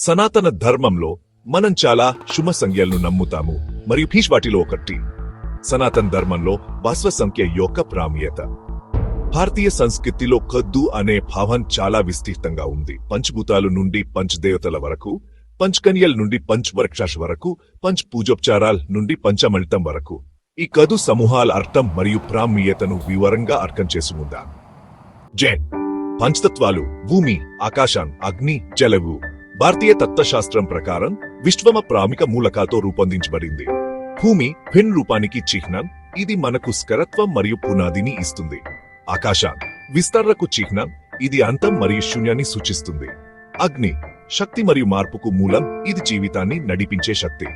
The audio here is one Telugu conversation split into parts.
సనాతన ధర్మంలో మనం చాలా శుభ సంఖ్యలను నమ్ముతాము. మరియు భీష్వాటిలో ఒకటి. సనాతన ధర్మంలో బస్వ సంఖ్య యొక్క ప్రాముఖ్యత. భారతీయ సంస్కృతిలో కద్దు అనే భావం చాలా విస్తృతంగా ఉంది. పంచభూతాలు నుండి పంచదేవతల వరకు పంచకన్యల నుండి పంచవృక్షాష్ వరకు పంచ్ పూజోపచారాల నుండి పంచమళితం వరకు. ఈ కదు సమూహాల అర్థం మరియు ప్రాముఖ్యతను వివరంగా అర్థం చేసుకుందాం. జైన్. పంచతత్వాలు భూమి ఆకాశం అగ్ని జలవు. భారతీయ తత్వశాస్త్రం ప్రకారం విశ్వమ ప్రామిక మూలకాలతో రూపొందించబడింది. భూమి భిన్ రూపానికి చిహ్నం ఇది మనకు స్కరత్వం మరియు పునాదిని ఇస్తుంది. ఆకాశాన్ విస్తరణకు చిహ్నం ఇది అంతం మరియు శూన్యాన్ని సూచిస్తుంది. అగ్ని శక్తి మరియు మార్పుకు మూలం ఇది జీవితాన్ని నడిపించే శక్తి.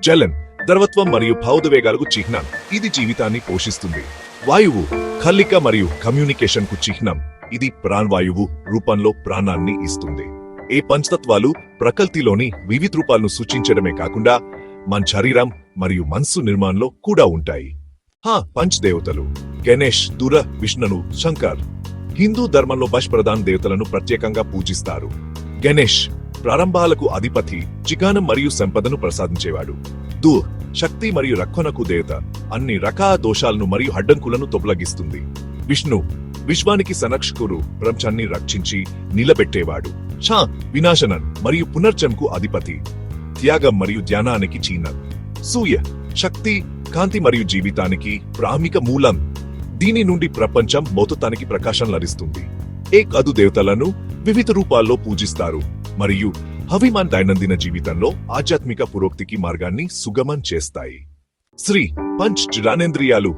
జలం ద్రవత్వం మరియు భావోద్వేగాలకు చిహ్నం ఇది జీవితాన్ని పోషిస్తుంది. వాయువు కల్లిక మరియు కమ్యూనికేషన్కు చిహ్నం ఇది ప్రాణవాయువు రూపంలో ప్రాణాన్ని ఇస్తుంది. ఈ పంచతత్వాలు ప్రకృతిలోని వివిధ రూపాలను సూచించడమే కాకుండా మన శరీరం మరియు మనస్సు నిర్మాణంలో కూడా ఉంటాయి. హా పంచదేవతలు గణేష్ దుర విష్ణును శంకర్. హిందూ ధర్మంలో బష్ ప్రధాన దేవతలను ప్రత్యేకంగా పూజిస్తారు. గణేష్ ప్రారంభాలకు అధిపతి చికానం మరియు సంపదను ప్రసాదించేవాడు. దూ శక్తి మరియు రక్షణకు దేవత. అన్ని రకాల దోషాలను మరియు అడ్డంకులను తొలగిస్తుంది. విష్ణు విశ్వానికి సంరక్షకుడు ప్రపంచాన్ని రక్షించి నిలబెట్టేవాడు. ఛ వినాశనన్ మరియు పునర్జంకు అధిపతి. త్యాగం మరియు ధ్యానానికి చీనం. సూర్య శక్తి కాంతి మరియు జీవితానికి ప్రామిక మూలం. దీని నుండి ప్రపంచం మొత్తానికి ప్రకాశం లభిస్తుంది. ఏ కదు దేవతలను వివిధ రూపాల్లో పూజిస్తారు. మరియు హవిమాన్ దైనందిన జీవితంలో ఆధ్యాత్మిక పురోక్తికి మార్గాన్ని సుగమం చేస్తాయి. శ్రీ పంచ్ జ్ఞానేంద్రియాలు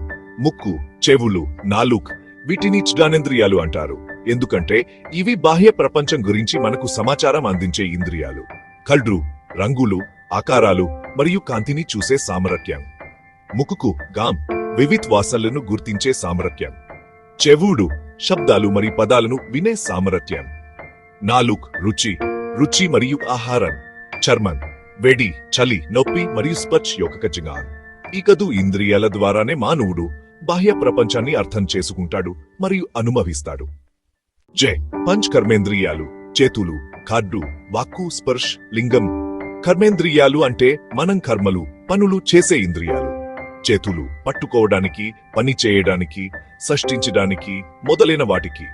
ముక్కు చెవులు నాలుక్ వీటిని జ్ఞానేంద్రియాలు అంటారు. ఎందుకంటే ఇవి బాహ్య ప్రపంచం గురించి మనకు సమాచారం అందించే ఇంద్రియాలు. కళ్ళు రంగులు ఆకారాలు మరియు కాంతిని చూసే సామర్థ్యం. ముక్కుకు గాం వివిధ వాసనలను గుర్తించే సామర్థ్యం. చెవుడు శబ్దాలు మరియు పదాలను వినే సామర్థ్యం. నాలుక్ రుచి రుచి మరియు ఆహారం. చర్మం వేడి చలి నొప్పి మరియు స్పచ్ యొక్క జ్ఞానం ఈ కదు ఇంద్రియాల ద్వారానే మానవుడు బాహ్య ప్రపంచాన్ని అర్థం చేసుకుంటాడు మరియు అనుభవిస్తాడు. జై. పంచ్ కర్మేంద్రియాలు చేతులు కార్డు వాక్కు స్పర్శ్ లింగం. కర్మేంద్రియాలు అంటే మనం కర్మలు పనులు చేసే ఇంద్రియాలు. చేతులు పట్టుకోవడానికి పని చేయడానికి సృష్టించడానికి మొదలైన వాటికి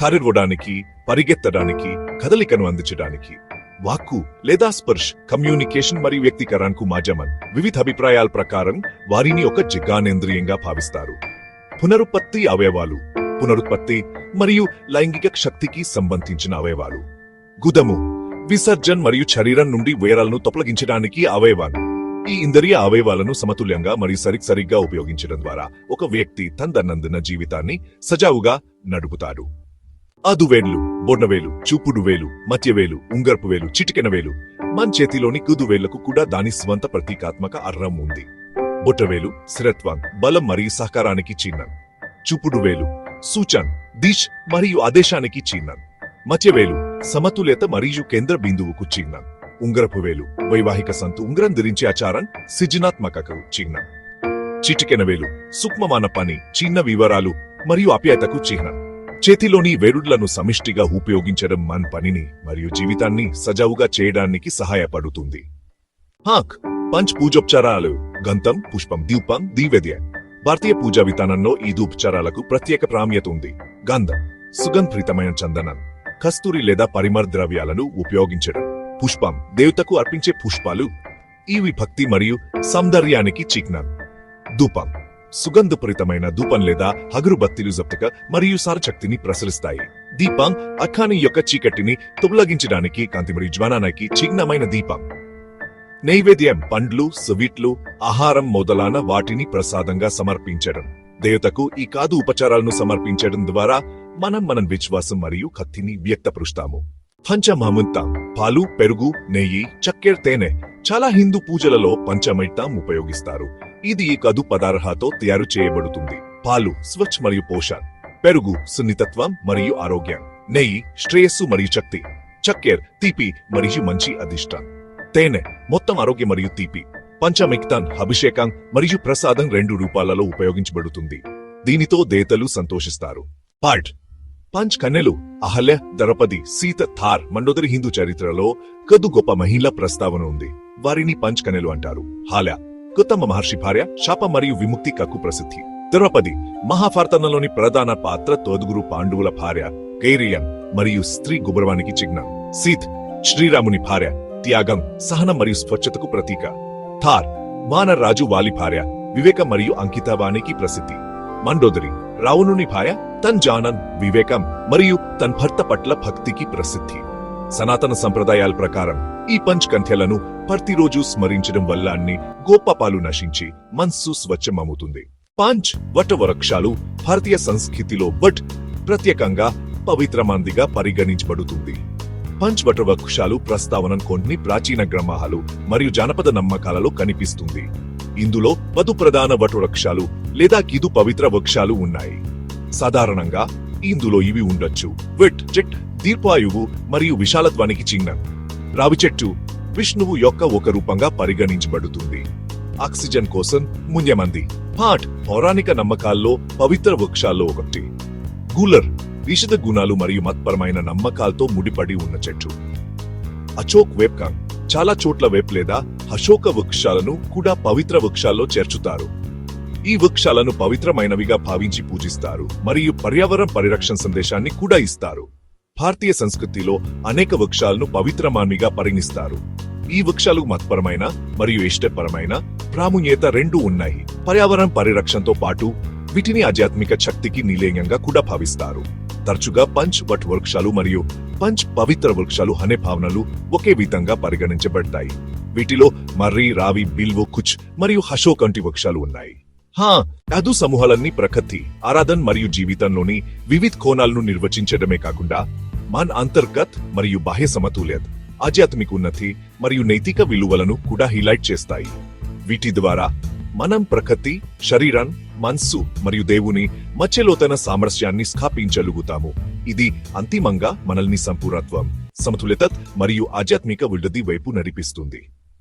కారివ్వడానికి పరిగెత్తడానికి కదలికను అందించడానికి. వాక్కు లేదా స్పర్శ్ కమ్యూనికేషన్ మరియు వ్యక్తీకరణకు మాజమన్ వివిధ అభిప్రాయాల ప్రకారం వారిని ఒక జిగానేంద్రియంగా భావిస్తారు. పునరుత్పత్తి అవయవాలు పునరుత్పత్తి మరియు లైంగిక శక్తికి సంబంధించిన అవయవాలు. గుదము విసర్జన్ మరియు శరీరం నుండి వేరాలను తొలగించడానికి అవయవాలు. ఈ ఇంద్రియ అవయవాలను సమతుల్యంగా మరియు సరి సరిగ్గా ఉపయోగించడం ద్వారా ఒక వ్యక్తి తన దైనందిన జీవితాన్ని సజావుగా నడుపుతాడు. అదువేళ్ళు బొన్నవేలు చూపుడు వేలు మధ్యవేలు ఉంగరపు వేలు చిటికెన మన చేతిలోని కుదువేళ్ళకు కూడా దాని స్వంత ప్రతీకాత్మక అర్రం ఉంది. బొట్టవేలు స్థిరత్వం బలం మరియు సహకారానికి చిహ్నం. చూపుడు వేలు సూచన్ దిశ్ మరియు ఆదేశానికి చిహ్నం మధ్యవేలు సమతుల్యత మరియు కేంద్ర బిందువుకు చిహ్నం ఉంగరపు వేలు వైవాహిక సంతు ఉంగరం ధరించే ఆచారం సృజనాత్మకకు చిహ్నం. చిటికెన వేలు సూక్ష్మమాన పని చిన్న వివరాలు మరియు అప్యాయతకు చిహ్నం. చేతిలోని వేరుడ్లను సమిష్టిగా ఉపయోగించడం మన పనిని మరియు జీవితాన్ని సజావుగా చేయడానికి సహాయపడుతుంది. హాక్ పంచ్ పూజోపచారాలు గంతం పుష్పం దీపం దీవెద్య భారతీయ పూజా విధానంలో ఈ ఉపచారాలకు ప్రత్యేక ప్రాముఖ్యత ఉంది. గంధం సుగంధృతమైన చందనం కస్తూరి లేదా పరిమళ ద్రవ్యాలను ఉపయోగించడం. పుష్పం దేవతకు అర్పించే పుష్పాలు ఇవి భక్తి మరియు సౌందర్యానికి చిహ్నం. ధూపం సుగంధపూరితమైన ధూపం లేదా అగరుబత్తిలు జప్తిక మరియు సారశక్తిని ప్రసరిస్తాయి. దీపం అఖాని యొక్క చీకటిని తొలగించడానికి కాంతి మరియు జ్వానానికి చిహ్నమైన దీపం. నైవేద్యం పండ్లు స్వీట్లు ఆహారం మొదలైన వాటిని ప్రసాదంగా సమర్పించడం. దేవతకు ఈ కాదు ఉపచారాలను సమర్పించడం ద్వారా మనం మనం విశ్వాసం మరియు కత్తిని వ్యక్తపరుస్తాము. పంచమహముంతాం పాలు పెరుగు నెయ్యి చక్కెర తేనె చాలా హిందూ పూజలలో పంచమైతాం ఉపయోగిస్తారు. ఇది ఈ కదు పదార్థాతో తయారు చేయబడుతుంది. పాలు స్వచ్ఛ మరియు పోషణ పెరుగు సున్నితత్వం మరియు ఆరోగ్యం నెయ్యి శ్రేయస్సు మరియు శక్తి చక్కెర తీపి మరియు మంచి అధిష్టానం. తేనె మొత్తం ఆరోగ్య మరియు తీపి పంచమిక్తాన్ అభిషేకం మరియు ప్రసాదం రెండు రూపాలలో ఉపయోగించబడుతుంది. దీనితో దేతలు సంతోషిస్తారు. పాట్ పంచ్ కన్నెలు అహల్య దరపది సీత థార్ మండోదరి హిందూ చరిత్రలో కదు గొప్ప మహిళ ప్రస్తావన ఉంది. వారిని పంచ్ కన్నెలు అంటారు. హాల్య. గౌతమ మహర్షి భార్య శాప మరియు విముక్తి కక్కు ప్రసిద్ధి. ద్రౌపది మహాభారతంలోని ప్రధాన పాత్ర తోదుగురు పాండవుల భార్య కైరియన్ మరియు స్త్రీ గుబరవానికి చిహ్నం. సీత్ శ్రీరాముని భార్య త్యాగం సహనం మరియు స్వచ్ఛతకు ప్రతీక. థార్ వానరాజు వాలి భార్య వివేక మరియు అంకితవానికి ప్రసిద్ధి. మండోదరి రావణుని భార్య తన్ జానన్ వివేకం మరియు తన్ భర్త పట్ల భక్తికి ప్రసిద్ధి. సనాతన సంప్రదాయాల ప్రకారం ఈ పంచ్ కంఠెలను ప్రతిరోజు స్మరించడం వల్ల అన్ని గోపపాలు నశించి మనస్సు స్వచ్ఛమవుతుంది. పంచ్ వట వృక్షాలు భారతీయ సంస్కృతిలో వట్ ప్రత్యేకంగా పవిత్రమందిగా పరిగణించబడుతుంది. పంచ్ వట వృక్షాలు ప్రస్తావన కొన్ని ప్రాచీన గ్రామాలు మరియు జానపద నమ్మకాలలో కనిపిస్తుంది. ఇందులో వధు ప్రధాన వట వృక్షాలు లేదా కిదు పవిత్ర వృక్షాలు ఉన్నాయి. సాధారణంగా ఇందులో ఇవి ఉండొచ్చు. వెట్ చెట్ దీర్ఘాయువు మరియు విశాలత్వానికి చిహ్నం. రావి చెట్టు విష్ణువు యొక్క ఒక రూపంగా పరిగణించబడుతుంది. ఆక్సిజన్ కోసం మున్యమంది. పాట్ పౌరాణిక నమ్మకాల్లో పవిత్ర వృక్షాల్లో ఒకటి. గూలర్ విషద గుణాలు మరియు మత్పరమైన నమ్మకాలతో ముడిపడి ఉన్న చెట్టు. అచోక్ వేప్కాంగ్ చాలా చోట్ల వేప్ లేదా అశోక వృక్షాలను కూడా పవిత్ర వృక్షాల్లో చేర్చుతారు. ఈ వృక్షాలను పవిత్రమైనవిగా భావించి పూజిస్తారు మరియు పర్యావరణ పరిరక్షణ సందేశాన్ని కూడా ఇస్తారు. భారతీయ సంస్కృతిలో అనేక వృక్షాలను పవిత్రమానిగా పరిగణిస్తారు ఈ వృక్షాలు మతపరమైన మరియు ఇష్టపరమైన ప్రాముణ్యత రెండు ఉన్నాయి. పర్యావరణ పరిరక్షణతో పాటు వీటిని ఆధ్యాత్మిక శక్తికి నిలయంగా కూడా భావిస్తారు. తరచుగా పంచ్ వట్ వృక్షాలు మరియు పంచ్ పవిత్ర వృక్షాలు అనే భావనలు ఒకే విధంగా పరిగణించబడతాయి. వీటిలో మర్రి రావి బిల్వో కుచ్ మరియు హషోక్ వంటి వృక్షాలు ఉన్నాయి. హా యాదు సమూహాలన్నీ ప్రకృతి ఆరాధన్ మరియు జీవితంలోని వివిధ కోణాలను నిర్వచించడమే కాకుండా మన అంతర్గత్ మరియు బాహ్య సమతుల్యత ఆధ్యాత్మిక ఉన్నతి మరియు నైతిక విలువలను కూడా హైలైట్ చేస్తాయి. వీటి ద్వారా మనం ప్రకృతి శరీరం మనస్సు మరియు దేవుని మధ్యలోతన సామరస్యాన్ని స్థాపించగలుగుతాము. ఇది అంతిమంగా మనల్ని సంపూర్ణత్వం సమతుల్యత మరియు ఆధ్యాత్మిక విడుది వైపు నడిపిస్తుంది.